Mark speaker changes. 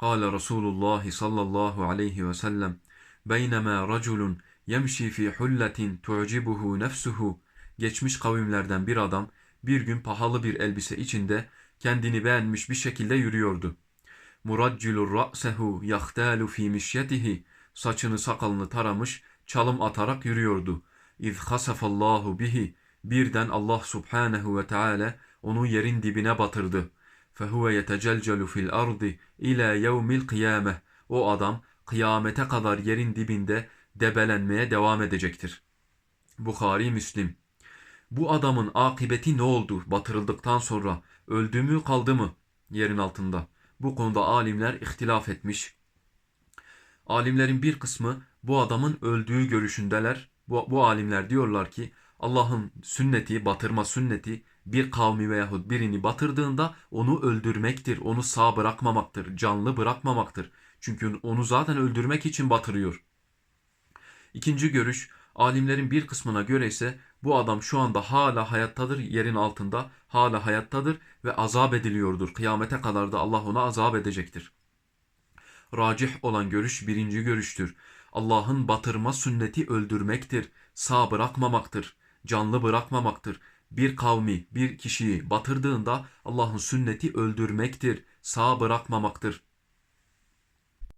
Speaker 1: قال رسول الله صلى الله عليه وسلم بينما رجل يمشي في حلة تعجبه نفسه Geçmiş kavimlerden bir adam bir gün pahalı bir elbise içinde kendini beğenmiş bir şekilde yürüyordu. Muraccilu ra'sehu yahtalu fi mişyetihi saçını sakalını taramış çalım atarak yürüyordu. İz hasafallahu bihi birden Allah subhanehu ve teala onu yerin dibine batırdı. Fehuve yetecelcelu fil ardi ila yevmil kıyameh. O adam kıyamete kadar yerin dibinde debelenmeye devam edecektir. Bukhari Müslim Bu adamın akıbeti ne oldu batırıldıktan sonra? Öldü mü kaldı mı yerin altında? Bu konuda alimler ihtilaf etmiş. Alimlerin bir kısmı bu adamın öldüğü görüşündeler. Bu, bu alimler diyorlar ki Allah'ın sünneti, batırma sünneti bir kavmi veyahut birini batırdığında onu öldürmektir, onu sağ bırakmamaktır, canlı bırakmamaktır. Çünkü onu zaten öldürmek için batırıyor. İkinci görüş, alimlerin bir kısmına göre ise bu adam şu anda hala hayattadır, yerin altında hala hayattadır ve azap ediliyordur. Kıyamete kadar da Allah ona azap edecektir. Racih olan görüş birinci görüştür. Allah'ın batırma sünneti öldürmektir, sağ bırakmamaktır, canlı bırakmamaktır. Bir kavmi, bir kişiyi batırdığında Allah'ın sünneti öldürmektir, sağ bırakmamaktır.